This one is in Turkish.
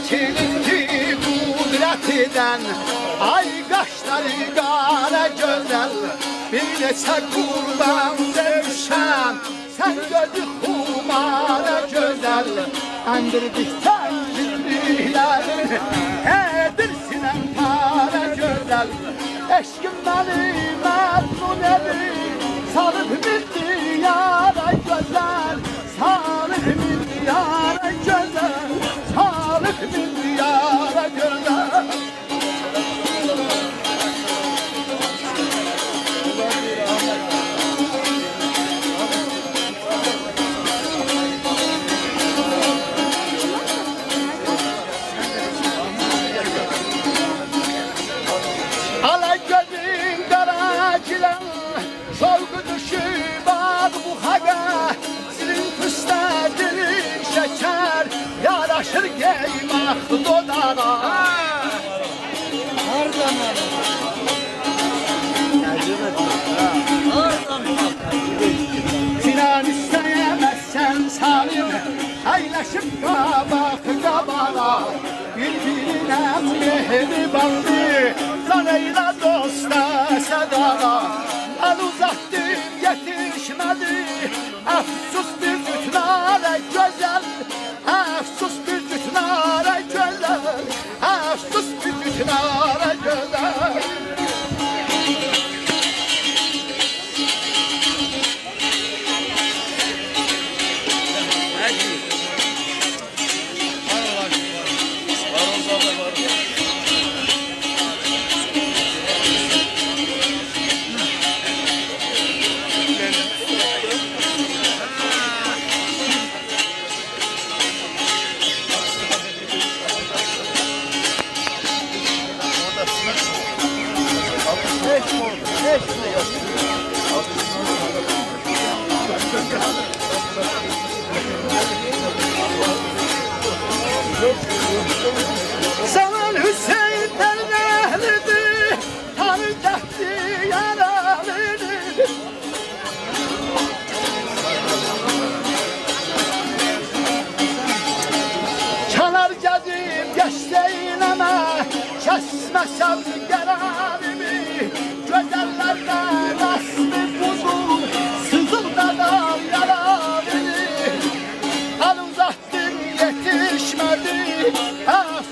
çekildi kudretinden Ay kaşları kara güzel Bilese kurban sevişen Sen gözü humara güzel Endirdikten kirlilerini Edirsin en para güzel Eşkim benim Yaraşır geymak dodana Sinan isteyemezsen salim Aylaşıp kabak kabana Birbirine mehribandı Zaneyla dosta sedana El uzattım yetişmedi Afsus Krishna. Zaman Hüseyin Termehli'di Tanrı dertti yaralıdır Çalar gezip geçtiğin ama Kesmezsem Ah,